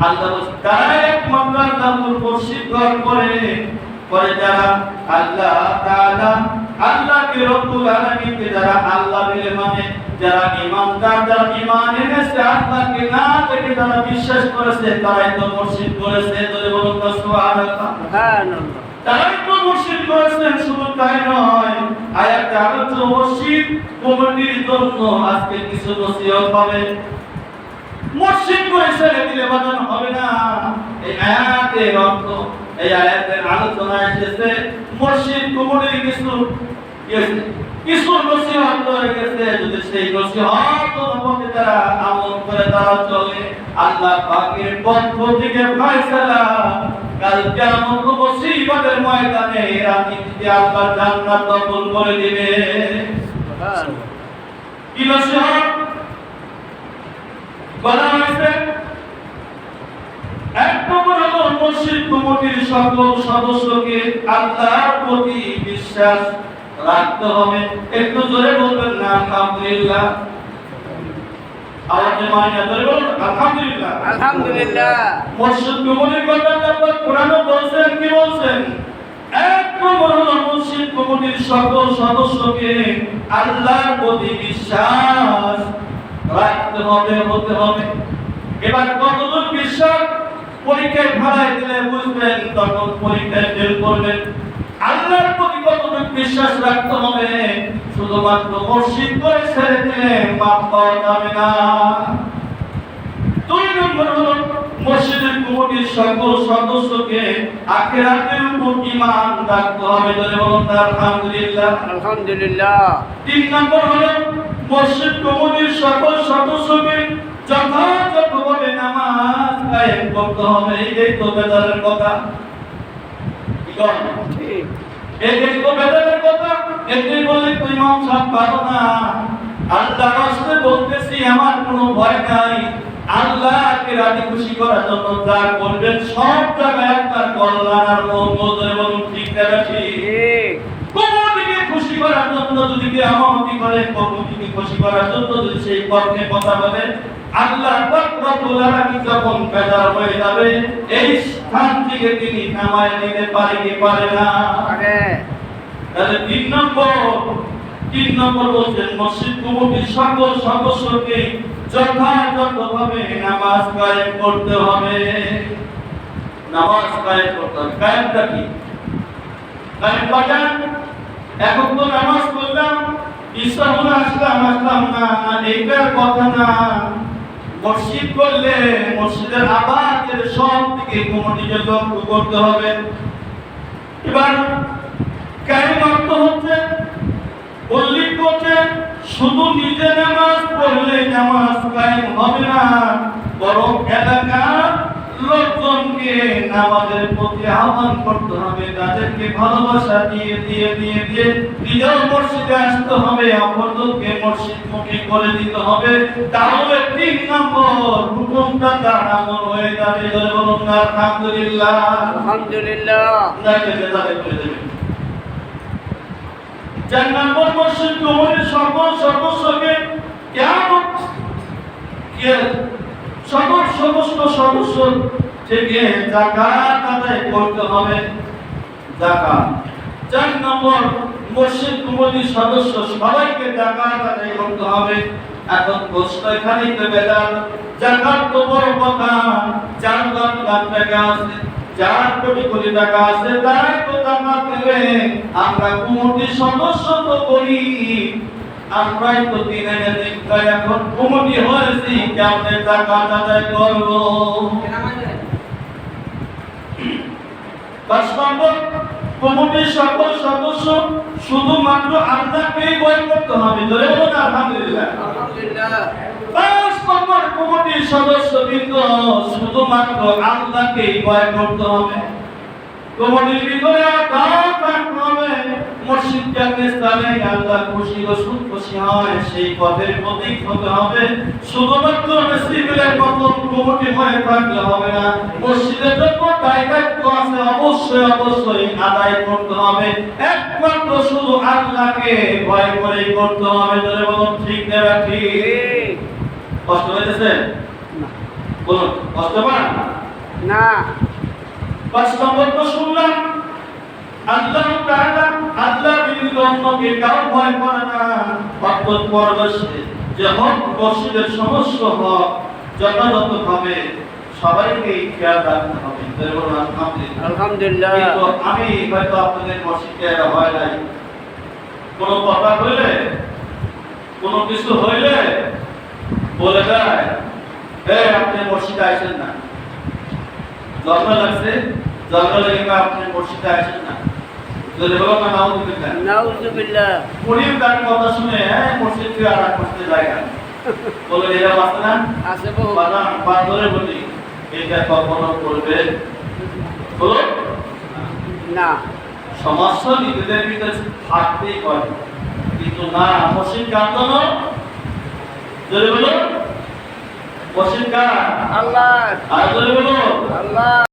আল্লাহ বলছেন, তারা একমাত্র আল্লাহর করে। করে যারা আল্লাহ তাআলা আল্লাহকে রব্বুল আলামিনকে যারা আল্লাহ বলে মানে যারা ইমানদার যারা ঈমান এনেছে আল্লাহকে না থেকে যারা বিশ্বাস করেছে তারাই তো মসজিদ করেছে। যদি বলুন তো সুবহানাল্লাহ। সুবহানাল্লাহ। তারাই তো মসজিদ করেছেন শুধু তাই নয় আয়াতে আলোচিত মসজিদ কমিটির জন্য আজকে কিছু নসিহত হবে। মসজিদ করে ছেড়ে দিলে বাজানো হবে না। এই আয়াতের অর্থ এই আয়াতের আলোচনা এসেছে মসজিদ কমিটির কিছু কিছু নসিহত হয়ে গেছে যদি সেই নসিহত অনুমতি দ্বারা আমল করে তারা চলে আল্লাহ পাকের পক্ষ থেকে ফয়সালা। কাল কিয়ামত মুসিবতের ময়দানে এরা নিজে আল্লাহ জান্নাত দখল করে দিবে। কি নসিহত? বলা হয়েছে এক নম্বর হলো মসজিদ কমিটির সকল সদস্যকে আল্লাহর প্রতি বিশ্বাস রাখতে হবে। একটু জোরে বলবেন না আলহামদুলিল্লাহ। আওয়াজে মাইনা জোরে বলুন আলহামদুলিল্লাহ। আলহামদুলিল্লাহ। মসজিদ কমিটির কথা আল্লাহ কোরআনে বলছেন কি বলছেন? এক নম্বর হলো মসজিদ কমিটির সকল সদস্যকে আল্লাহর প্রতি বিশ্বাস রাখতে হবে হতে হবে। এবার কতজন বিশ্বাস? পরীক্ষায় ভাড়ায় দিলে বুঝবেন তখন পরীক্ষায় ফেল করবেন। আল্লাহর প্রতি কতটুকু বিশ্বাস রাখতে হবে? শুধুমাত্র মসজিদ করে ছেড়ে দিলে মাপ পাওয়া যাবে না। দুই নম্বর হলো মসজিদের কমিটির সকল সদস্যকে আখেরাতের উপর ঈমান রাখতে হবে বলুন আলহামদুলিল্লাহ। আলহামদুলিল্লাহ। তিন নম্বর হলো মসজিদ কমিটির সকল সদস্যকে যথাযথভাবে নামাজ কায়েম করতে হবে। এই তো বেদারের কথা। এই যে তো বেদারের কথা এটাই বলে তুই ইমাম সাহেব পারো না। আল্লাহ রাস্তে বলতেছি আমার কোনো ভয় নাই। আল্লাহকে রাজি খুশি করার জন্য যা করবেন সব জায়গায় আপনার কল্যাণ আর মঙ্গল এবং ঠিক খুশি করার জন্য যদি কেউ আমামতি করে কমিটিকে খুশি করার জন্য যদি সেই পক্ষে কথা বলে আল্লাহ আলামিন যখন বেজার হয়ে যাবে এই স্থান থেকে তিনি নামায় নিতে পারে কি পারে না? তাহলে তিন নম্বর তিন নম্বর বলছেন মসজিদ কমিটির সকল সদস্যকে যথাযথভাবে নামাজ কায়েম করতে হবে। নামাজ কায়েম করতে হবে। কায়েমটা কি? কায়েম এখন তো নামাজ পড়লাম হলো আসলাম আসলাম, না এইটার কথা না। মসজিদ করলে মসজিদের আবাদের সব দিকে কমিটিকে লক্ষ্য করতে হবে। এবার কায়েম অর্থ হচ্ছে? উল্লেখ করছে, শুধু নিজে নামাজ পড়লে নামাজ কায়েম হবে না, বরং এলাকার লোকজনকে নামাজের প্রতি আহ্বান করতে হবে তাদেরকে ভালোবাসা দিয়ে দিয়ে দিয়ে দিয়ে নিজেও মসজিদে আসতে হবে অপরজনকে মসজিদ মুখী করে দিতে হবে। তাহলে তিন নম্বর হুকুমটা তার আমল হয়ে যাবে। জয় বলুন না আলহামদুলিল্লাহ। আলহামদুলিল্লাহ করে দেবে। চার নম্বর মসজিদ সকল সদস্যকে কেমন সকল সমস্ত সদস্য থেকে জাকাত আদায় করতে হবে। জাকাত। চার নম্বর, মসজিদ কমিটির সদস্য সবাইকে জাকাত আদায় করতে হবে। এখন প্রশ্ন এখানেই তো বেদাল জাকাত তো বড় কথা, চার লাখ টাকা আছে, চার কোটি কোটি টাকা আছে, তারাই তো জাকাত দেবে। আমরা কমিটির সদস্য তো করি। আমরাই তো দিনে দিনে এখন কমিটি হয়েছি কেমনে জাকাত আদায় করব? নম্বর কমিটির সকল সদস্য শুধুমাত্র আল্লাহকেই বয় করতে হবে। ধরে বলুন আলহামদুলিল্লাহ। আলহামদুলিল্লাহ। পাঁচ নম্বর কমিটির সদস্য বৃন্দ শুধুমাত্র আল্লাহকেই ভয় করতে হবে। কমিটির ভিতরে মসজিদ যাকে স্থানে আল্লাহ খুশি রসুল খুশি হয়। সেই পথের প্রতীক হতে হবে। শুধুমাত্র নসিবের মতন কমিটি হয়ে থাকলে হবে না। মসজিদের জন্য দায়িত্ব আছে। অবশ্যই অবশ্যই আদায় করতে হবে। একমাত্র শুধু আল্লাহকে ভয় করে করতে হবে। ধরে বলুন ঠিক না ঠিক? কষ্ট বলুন কষ্ট পান না। পাঁচ নম্বর তো শুনলাম আল্লাহ অন্যকে কাউ ভয় করে না। অর্থাৎ পরবেশে যে হক মসজিদের সমস্ত হক যথাযথভাবে সবাইকে খেয়াল রাখতে হবে। আলহামদুলিল্লাহ। আলহামদুলিল্লাহ। কিন্তু আমি হয়তো আপনাদের মসজিদে হয় নাই। কোনো কথা হইলে কোনো কিছু হইলে বলে দেয় হে আপনি মসজিদে আসেন না। জন্ম লাগছে জন্ম লেগে আপনি মসজিদে আসেন যদি বলো না নাও নাউজুবিল্লাহ। উনি তার কথা শুনে হ্যাঁ মসজিদ থেকে আর এক মসজিদে জায়গা বলে এরা বাঁচে না? আছে বহু। বাদাম পা বলি এটা কখনো করবে? বলো। না। সমস্যা নিজেদের ভিতরে থাকতেই পারে কিন্তু না মসজিদ বলো। মসজিদ কার? আল্লাহ। আর বলো। আল্লাহ।